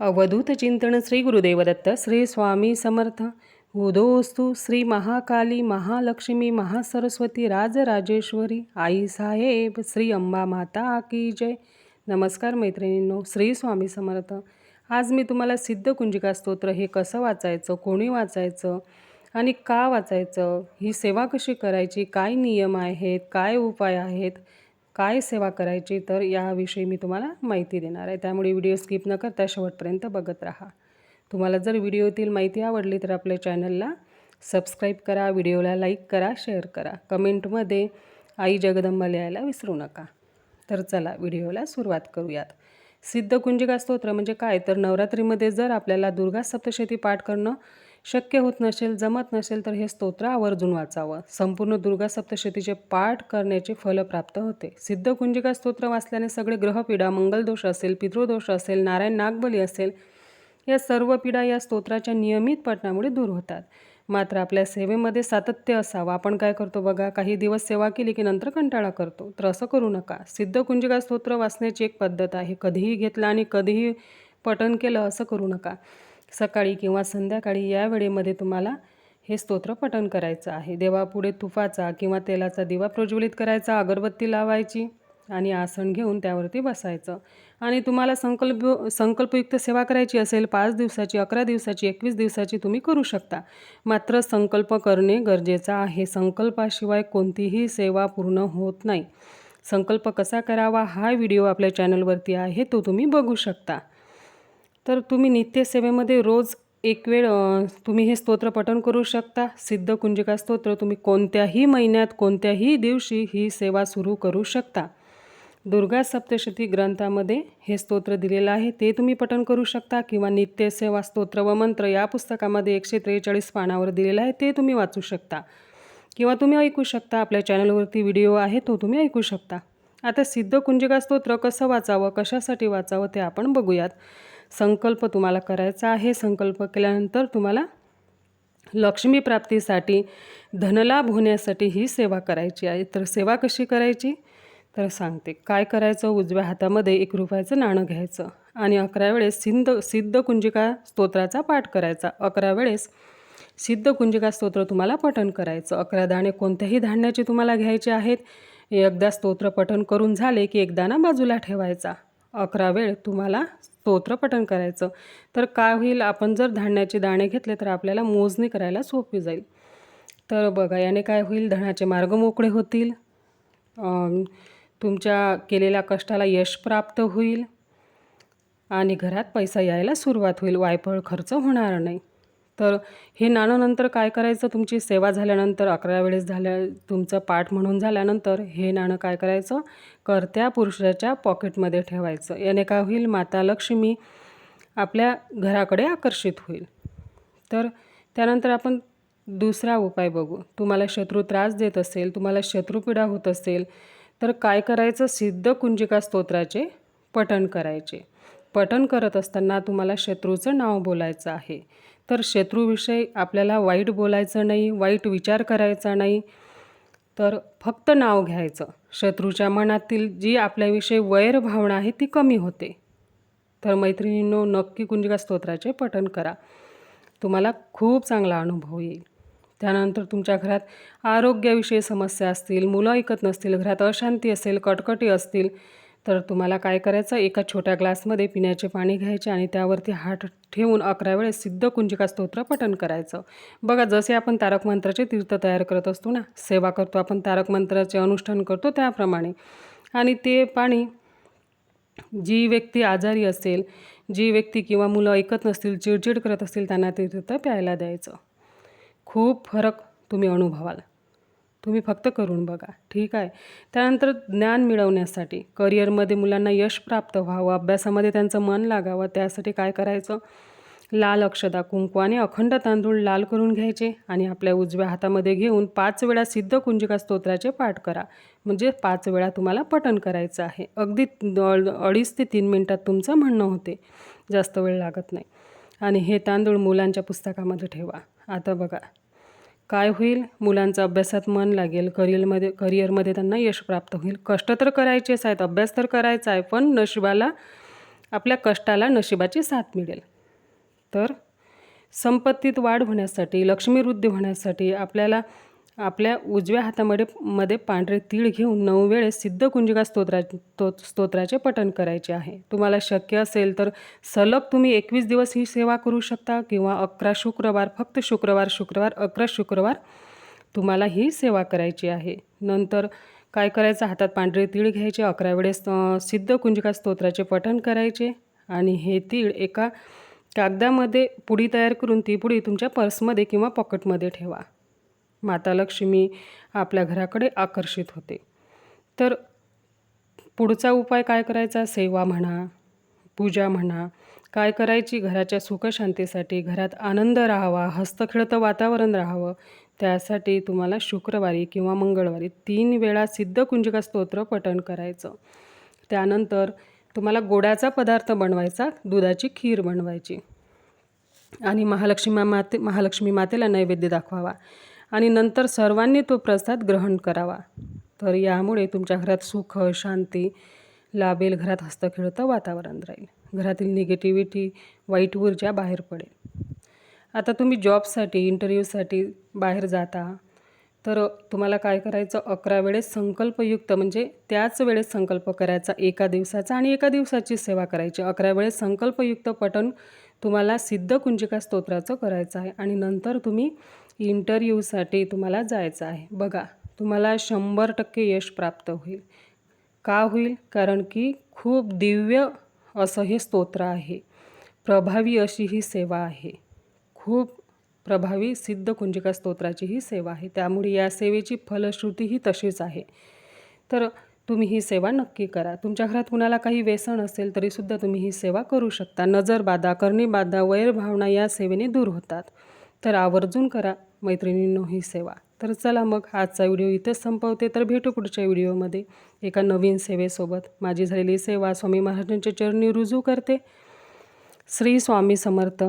अवधूत चिंतन श्री गुरुदेवदत्त श्री स्वामी समर्थ. उदोस्तु श्री महाकाली महालक्ष्मी महासरस्वती राजराजेश्वरी आई साहेब श्री अंबा माता की जय. नमस्कार मैत्रिणींनो श्री स्वामी समर्थ. आज मी तुम्हाला सिद्ध कुंजिका स्तोत्र हे कसं वाचायचं कोणी वाचायचं आणि का वाचायचं ही सेवा कशी करायची काय नियम आहेत काय उपाय आहेत काय सेवा करायची तर याविषयी मी तुम्हाला माहिती देणार आहे. त्यामुळे व्हिडिओ स्किप न करता शेवटपर्यंत बघत राहा. तुम्हाला जर व्हिडिओतील माहिती आवडली तर आपल्या चॅनलला सबस्क्राईब करा व्हिडिओला लाईक करा शेअर करा. कमेंटमध्ये आई जगदंबा लिहायला विसरू नका. तर चला व्हिडिओला सुरुवात करूयात. सिद्धकुंजिका स्तोत्र म्हणजे काय? तर नवरात्रीमध्ये जर आपल्याला दुर्गा सप्तशती पाठ करणं शक्य होत नसेल जमत नसेल तर हे स्तोत्र आवर्जून वाचावं. संपूर्ण दुर्गा सप्तशतीचे पाठ करण्याचे फल प्राप्त होते. सिद्ध कुंजिका स्तोत्र वाचल्याने सगळे ग्रहपीडा मंगलदोष असेल पितृदोष असेल नारायण नागबली असेल या सर्व पीडा या स्तोत्राच्या नियमित पठणामुळे दूर होतात. मात्र आपल्या सेवेमध्ये सातत्य असावं. आपण काय करतो बघा काही दिवस सेवा केली की नंतर कंटाळा करतो. तर असं करू नका. सिद्ध कुंजिका स्तोत्र वाचण्याची एक पद्धत आहे. कधीही घेतलं आणि कधीही पठन केलं असं करू नका. सकाळी किंवा संध्याकाळी या वेळेमध्ये तुम्हाला हे स्तोत्र पठण करायचं आहे. देवापुढे तुफाचा किंवा तेलाचा दिवा प्रज्वलित करायचा अगरबत्ती लावायची आणि आसन घेऊन त्यावरती बसायचं. आणि तुम्हाला संकल्प संकल्पयुक्त सेवा करायची असेल पाच दिवसाची अकरा दिवसाची एकवीस दिवसाची तुम्ही करू शकता. मात्र संकल्प करणे गरजेचं आहे. संकल्पाशिवाय कोणतीही सेवा पूर्ण होत नाही. संकल्प कसा करावा हा व्हिडिओ आपल्या चॅनलवरती आहे तो तुम्ही बघू शकता. तर तुम्ही नित्यसेवेमध्ये रोज एक वेळ तुम्ही हे स्तोत्र पठण करू शकता. सिद्ध कुंजिका स्तोत्र तुम्ही कोणत्याही महिन्यात कोणत्याही दिवशी ही सेवा सुरू करू शकता. दुर्गा सप्तशती ग्रंथामध्ये हे स्तोत्र दिलेलं आहे. ते तुम्ही पठण करू शकता किंवा नित्यसेवा स्तोत्र व मंत्र या पुस्तकामध्ये एकशे त्रेचाळीस पानावर दिलेलं आहे. ते तुम्ही वाचू शकता. किंवा तुम्ही ऐकू शकता. आपल्या चॅनलवरती व्हिडिओ आहे तो तुम्ही ऐकू शकता. आता सिद्ध कुंजिका स्तोत्र कसं वाचावं कशासाठी वाचावं ते आपण बघूयात. संकल्प तुम्हाला करायचा आहे. संकल्प केल्यानंतर तुम्हाला लक्ष्मी प्राप्तीसाठी धनलाभ होण्यासाठी ही सेवा करायची आहे. तर सेवा कशी करायची? तर सांगते. काय करायचं? उजव्या हातामध्ये एक रुपयाचं नाणं घ्यायचं आणि अकरा वेळेस सिद्ध सिद्ध कुंजिका स्तोत्राचा पाठ करायचा. अकरा वेळेस सिद्ध कुंजिका स्तोत्र तुम्हाला पठण करायचं. अकरा दाणे कोणत्याही धान्याचे तुम्हाला घ्यायचे आहेत. एकदा स्तोत्र पठण करून झाले की एक दाणा बाजूला ठेवायचा. अकरा वेळ तुम्हाला स्तोत्रपठण करायचं. तर काय होईल आपण जर धान्याचे दाणे घेतले तर आपल्याला मोजणी करायला सोपी जाईल. तर बघा याने काय होईल धनाचे मार्ग मोकळे होतील. तुमच्या केलेल्या कष्टाला यश प्राप्त होईल आणि घरात पैसा यायला सुरुवात होईल. वायफळ खर्च होणार नाही. तर हे नाणं नंतर काय करायचं? तुमची सेवा झाल्यानंतर अकरा वेळेस झाल्या तुमचं पाठ म्हणून झाल्यानंतर हे नाणं काय करायचं? करत्या पुरुषाच्या पॉकेटमध्ये ठेवायचं. याने काय होईल माता लक्ष्मी आपल्या घराकडे आकर्षित होईल. तर त्यानंतर आपण दुसरा उपाय बघू. तुम्हाला शत्रू त्रास देत असेल तुम्हाला शत्रुपीडा होत असेल तर काय करायचं? सिद्ध कुंजिका स्तोत्राचे पठण करायचे. पठण करत असताना तुम्हाला शत्रूचं नाव बोलायचं आहे. तर शत्रूविषयी आपल्याला वाईट बोलायचं नाही वाईट विचार करायचा नाही. तर फक्त नाव घ्यायचं. शत्रूच्या मनातील जी आपल्याविषयी वैरभावना आहे ती कमी होते. तर मैत्रिणींनो नक्की कुंजिका स्तोत्राचे पठण करा. तुम्हाला खूप चांगला अनुभव येईल. त्यानंतर तुमच्या घरात आरोग्याविषयी समस्या असतील मुलं ऐकत नसतील घरात अशांती असेल कटकटी असतील तर तुम्हाला काय करायचं? एका छोट्या ग्लासमध्ये पिण्याचे पाणी घ्यायचे आणि त्यावरती हात ठेवून अकरा वेळेस सिद्ध कुंजिका स्तोत्र पठण करायचं. बघा जसे आपण तारक मंत्राचे तीर्थ तयार करत असतो ना सेवा करतो आपण तारक मंत्राचे अनुष्ठान करतो त्याप्रमाणे. आणि ते पाणी जी व्यक्ती आजारी असेल जी व्यक्ती किंवा मुलं ऐकत नसतील चिडचिड करत असतील त्यांना ते तीर्थ प्यायला द्यायचं. खूप फरक तुम्ही अनुभवाल. तुम्ही फक्त करून बघा ठीक आहे? त्यानंतर ज्ञान मिळवण्यासाठी करिअरमध्ये मुलांना यश प्राप्त व्हावं अभ्यासामध्ये त्यांचं मन लागावं त्यासाठी काय करायचं? लाल अक्षदा कुंकू आणि अखंड तांदूळ लाल करून घ्यायचे आणि आपल्या उजव्या हातामध्ये घेऊन पाच वेळा सिद्ध कुंजिका स्तोत्राचे पाठ करा. म्हणजे पाच वेळा तुम्हाला पठण करायचं आहे. अगदी अडीच ते तीन मिनटात तुमचं म्हणणं होते. जास्त वेळ लागत नाही. आणि हे तांदूळ मुलांच्या पुस्तकामध्ये ठेवा. आता बघा. काय होईल? मुलांचं अभ्यासात मन लागेल. करिअरमध्ये करिअरमध्ये त्यांना यश प्राप्त होईल. कष्ट तर करायचेच आहेत अभ्यास तर करायचा आहे पण नशिबाला आपल्या कष्टाला नशिबाची साथ मिळेल. तर संपत्तीत वाढ होण्यासाठी लक्ष्मीवृद्धी होण्यासाठी आपल्याला आपल्या उजव्या हातामध्ये मध्ये पांढरे तीळ घेऊन नऊ वेळेस सिद्ध कुंजिका स्तोत्रा तो स्तोत्राचे पठण करायचे आहे. तुम्हाला शक्य असेल तर सलग तुम्ही एकवीस दिवस ही सेवा करू शकता किंवा अकरा शुक्रवार फक्त शुक्रवार शुक्रवार अकरा शुक्रवार तुम्हाला ही सेवा करायची आहे. नंतर काय करायचं? हातात पांढरे तीळ घ्यायचे अकरा वेळेस सिद्ध कुंजिका स्तोत्राचे पठण करायचे आणि हे तीळ एका कागदामध्ये पुडी तयार करून ती पुडी तुमच्या पर्समध्ये किंवा पॉकेटमध्ये ठेवा. माता लक्ष्मी आपल्या घराकडे आकर्षित होते. तर पुढचा उपाय काय करायचा? सेवा म्हणा पूजा म्हणा काय करायची? घराच्या सुखशांतीसाठी घरात आनंद राहावा हस्तखेळतं वातावरण राहावं त्यासाठी तुम्हाला शुक्रवारी किंवा मंगळवारी तीन वेळा सिद्ध कुंजिका स्तोत्र पठण करायचं. त्यानंतर तुम्हाला गोड्याचा पदार्थ बनवायचा दुधाची खीर बनवायची. आणि महालक्ष्मी माते महालक्ष्मी मातेला नैवेद्य दाखवावा. आणि नंतर सर्वांनी तो प्रसाद ग्रहण करावा. तर यामुळे तुमच्या घरात सुख शांती लाभेल. घरात हस्तखेळतं वातावरण राहील. घरातील निगेटिव्हिटी वाईट ऊर्जा बाहेर पडेल. आता तुम्ही जॉबसाठी इंटरव्ह्यूसाठी बाहेर जाता. तर तुम्हाला काय करायचं? अकरा वेळेस संकल्पयुक्त म्हणजे त्याच वेळेस संकल्प करायचा. एका दिवसाचा आणि एका दिवसाची सेवा करायची. अकरा वेळेस संकल्पयुक्त पठण तुम्हाला सिद्ध कुंजिका स्तोत्राचं करायचं आहे. आणि नंतर तुम्ही इंटरव्ह्यूसाठी तुम्हाला जायचं आहे. बघा तुम्हाला शंभर टक्के यश प्राप्त होईल. का होईल? कारण की खूप दिव्य असं हे स्तोत्र आहे. प्रभावी अशी ही सेवा आहे. खूप प्रभावी सिद्ध कुंजिका स्तोत्राची ही सेवा आहे. त्यामुळे या सेवेची फलश्रुती ही तशीच आहे. तर तुम्ही ही सेवा नक्की करा. तुमच्या घरात कुणाला काही व्यसन असेल तरीसुद्धा तुम्ही ही सेवा करू शकता. नजरबाधा कर्णीबाधा वैरभावना या सेवेने दूर होतात. तर आवर्जून करा मैत्रिणींनो ही सेवा. तर चला मग आजचा व्हिडिओ इथेच संपवते. तर भेटू पुढच्या व्हिडिओमध्ये. एका नवीन सेवेसोबत. माझी झालेली सेवा स्वामी महाराजांच्या चरणी रुजू करते. श्री स्वामी समर्थ.